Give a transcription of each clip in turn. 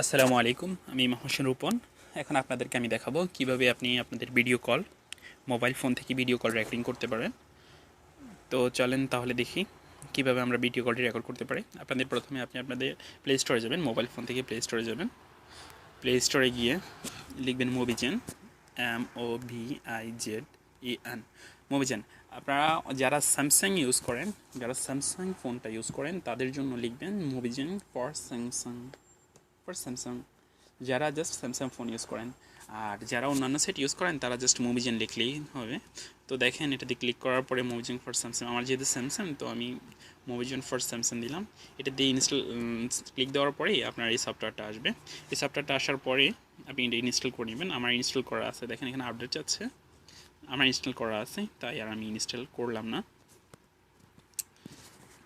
আসসালামু আলাইকুম, আমি হোসেন রূপন। এখন আপনাদেরকে আমি দেখাবো কীভাবে আপনি আপনাদের ভিডিও কল, মোবাইল ফোন থেকে ভিডিও কল রেকর্ডিং করতে পারেন। তো চলেন তাহলে দেখি কীভাবে আমরা ভিডিও কলটি রেকর্ড করতে পারি। আপনাদের প্রথমে আপনি আপনাদের প্লে স্টোরে যাবেন, মোবাইল ফোন থেকে প্লে স্টোরে যাবেন। প্লে স্টোরে গিয়ে লিখবেন Movizen M O V I Z E N Movizen আপনারা যারা স্যামসাং ইউজ করেন, যারা স্যামসাং ফোনটা ইউজ করেন, তাদের জন্য লিখবেন Movizen for Samsung for Samsung যারা জাস্ট স্যামসাং ফোন ইউজ করেন। আর যারা অন্যান্য সেট ইউজ করেন, তারা জাস্ট মুভিজেন লিখলেই হবে। তো দেখেন, এটাতে ক্লিক করার পরে মুভিজেন ফর স্যামসাং আমার যেহেতু স্যামসাং তো আমি মুভিজেন ফর স্যামসাং দিলাম। এটা দিয়ে ইনস্টল ক্লিক দেওয়ার পরেই আপনার এই সফটওয়্যারটা আসবে। এই সফটওয়্যারটা আসার পরে আপনি এটা ইনস্টল করে নেবেন। আমার ইনস্টল করা আছে। দেখেন, এখানে আপডেট যাচ্ছে। আমার ইনস্টল করা আছে, তাই আর আমি ইনস্টল করলাম না।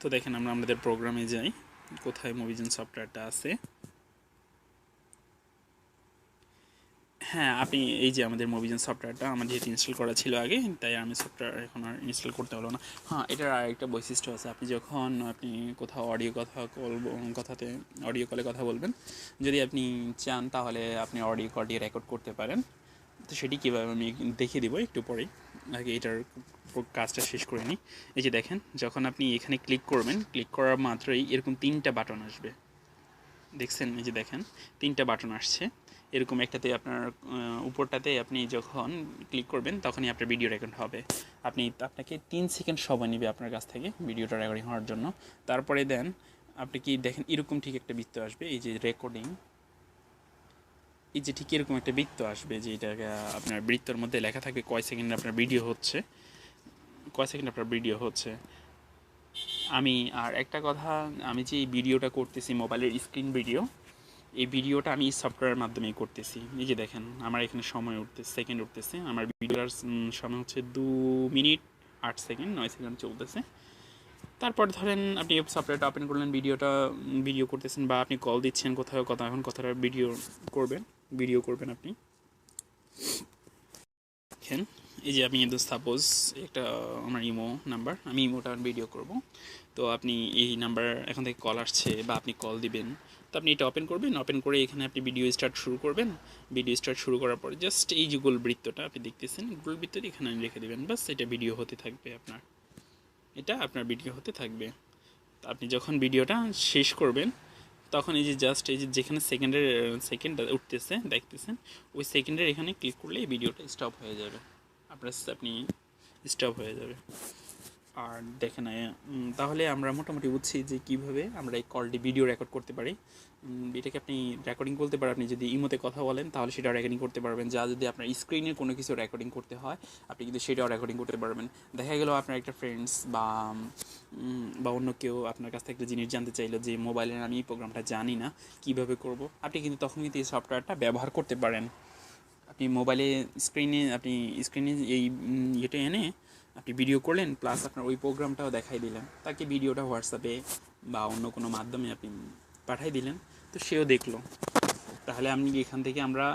তো দেখেন, আমরা আমাদের প্রোগ্রামে যাই। কোথায় মুভিজেন সফটওয়্যারটা আছে? হ্যাঁ আপনি এই যে আমাদের মুভিজেন সফটওয়্যারটা আমার যেহেতু ইনস্টল করা ছিল আগে, তাই আমি সফটওয়্যার এখন আর ইনস্টল করতে হলো না। হ্যাঁ এটার আরেকটা বৈশিষ্ট্য আছে। আপনি যখন আপনি কোথাও অডিও কথা কল কথাতে অডিও কলে কথা বলবেন, যদি আপনি চান তাহলে আপনি অডিও কলটি রেকর্ড করতে পারেন। তো সেটি কীভাবে আমি দেখিয়ে দেবো একটু পরেই। আগে এটার কাজটা শেষ করে নিই। এই যে দেখেন, যখন আপনি এখানে ক্লিক করবেন ক্লিক করার মাত্রই এরকম তিনটা বাটন আসবে। দেখছেন? এই যে দেখেন, তিনটা বাটন আসছে। এরকম একটাতে আপনার উপরটাতে আপনি যখন ক্লিক করবেন, তখনই আপনার ভিডিও রেকর্ড হবে। আপনি আপনাকে তিন সেকেন্ড সময় নেবে আপনার কাছ থেকে ভিডিওটা রেকর্ডিং হওয়ার জন্য। তারপরে দেন, আপনি কি দেখেন, এরকম ঠিক একটা বৃত্ত আসবে, এই যে রেকর্ডিং এই যে ঠিক এরকম একটা বৃত্ত আসবে, যে এটা আপনার বৃত্তর মধ্যে লেখা থাকবে কয় সেকেন্ড আপনার ভিডিও হচ্ছে। কয় সেকেন্ড আপনার ভিডিও হচ্ছে। আমি, আর একটা কথা, আমি যে ভিডিওটা করতেছি মোবাইলের স্ক্রিন ভিডিও এই ভিডিওটা আমি সফটওয়্যারের মাধ্যমেই করতেছি। এই যে দেখেন, আমার এখানে সময় উঠতেছে সেকেন্ড উঠতেছে। আমার ভিডিওর সময় হচ্ছে দু মিনিট আট সেকেন্ড নয় সেকেন্ড চলতেছে। তারপর ধরেন আপনি সফটওয়্যারটা ওপেন করলেন, ভিডিওটা ভিডিও করতেছেন বা আপনি কল দিচ্ছেন কোথাও, কথা, এখন কথাটা ভিডিও করবেন ভিডিও করবেন আপনি। দেখেন এই যে আমি সাপোজ একটা আমার ইমো নাম্বার আমি ইমোটা ভিডিও করব। তো আপনি এই নাম্বার এখান থেকে কল আসছে বা আপনি কল দিবেন। তো আপনি এটা ওপেন করবেন ওপেন করে এখানে আপনি ভিডিও স্টার্ট শুরু করবেন। ভিডিও স্টার্ট শুরু করার পর জাস্ট এই যে গোল বৃত্তটা আপনি দেখতেছেন গোল বৃত্তটি এখানে রেখে দেবেন। বাস এটা ভিডিও হতে থাকবে আপনার। এটা আপনার ভিডিও হতে থাকবে। তো আপনি যখন ভিডিওটা শেষ করবেন, তখন এই যে জাস্ট এই যে যেখানে সেকেন্ডের সেকেন্ড উঠতেছে, দেখতেছেন, ওই সেকেন্ডের এখানে ক্লিক করলে এই ভিডিওটা স্টপ হয়ে যাবে। আপনার সাথে আপনি স্টপ হয়ে যাবে। আর দেখে নেয় তাহলে আমরা মোটামুটি বুঝছি যে কীভাবে আমরা এই কলটি ভিডিও রেকর্ড করতে পারি। এটাকে আপনি রেকর্ডিং বলতে পারেন, আপনি যদি ইমোতে কথা বলেন, তাহলে সেটাও রেকর্ডিং করতে পারবেন। যা যদি আপনার স্ক্রিনে কোনো কিছু রেকর্ডিং করতে হয়, আপনি কিন্তু সেটাও রেকর্ডিং করতে পারবেন। দেখা গেলো আপনার একটা ফ্রেন্ডস বা বা অন্য কেউ আপনার কাছ থেকে একটা জিনিস জানতে চাইলো যে মোবাইলের আমি এই প্রোগ্রামটা জানি না, কীভাবে করব? আপনি কিন্তু তখন কিন্তু এই সফটওয়্যারটা ব্যবহার করতে পারেন। আপনি মোবাইলে স্ক্রিনে আপনি স্ক্রিনে এই ইয়েটা এনে আপনি ভিডিও করলেন প্লাস আপনার ওই প্রোগ্রামটাও দেখাই দিলেন। তাকে ভিডিওটা হোয়াটসঅ্যাপে বা অন্য কোনো মাধ্যমে আপনি পাঠাই দিলেন, তো সেও দেখল। তাহলে আপনি এখান থেকে আমরা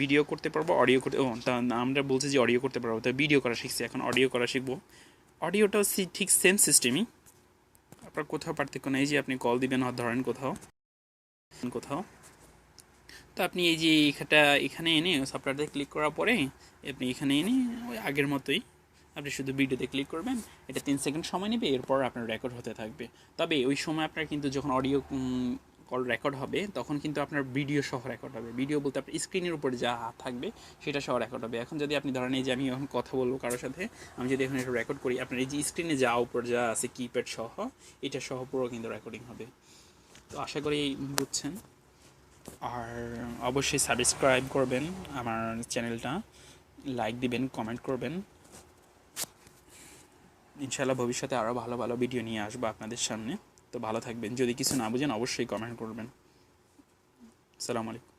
ভিডিও করতে পারব অডিও করতে, ও, তা আমরা বলছি যে অডিও করতে পারব, তো ভিডিও করা শিখছি, এখন অডিও করা শিখব। অডিওটাও ঠিক সেম সিস্টেমই আপনার কোথাও পার্থক্য নেই যে আপনি কল দিবেন, ধরেন কোথাও কোথাও। তো আপনি এই যে এখানটা এখানে এনে সফটওয়্যারতে ক্লিক করার পরে আপনি এখানে এনে ওই আগের মতোই আপনি শুধু ভিডিওতে ক্লিক করবেন। এটা তিন সেকেন্ড সময় নেবে, এরপর আপনার রেকর্ড হতে থাকবে। তবে ওই সময় আপনার কিন্তু যখন অডিও কল রেকর্ড হবে, তখন কিন্তু আপনার ভিডিও সহ রেকর্ড হবে। ভিডিও বলতে আপনার স্ক্রিনের উপরে যা থাকবে, সেটা সহ রেকর্ড হবে। এখন যদি আপনি ধরেন এই যে আমি এখন কথা বলব কারোর সাথে, আমি যদি এখন এটা রেকর্ড করি, আপনার এই যে স্ক্রিনে যা উপর যা আছে কিপ্যাড সহ, এটা সহ পুরো কিন্তু রেকর্ডিং হবে। তো আশা করি বুঝছেন। আর অবশ্যই সাবস্ক্রাইব করবেন আমার চ্যানেলটা লাইক দিবেন কমেন্ট করবেন। ইনশাল্লাহ ভবিষ্যতে আরও ভালো ভালো ভিডিও নিয়ে আসব আপনাদের সামনে। তো ভালো থাকবেন। যদি কিছু না বুঝেন, অবশ্যই কমেন্ট করবেন। সালাম আলাইকুম।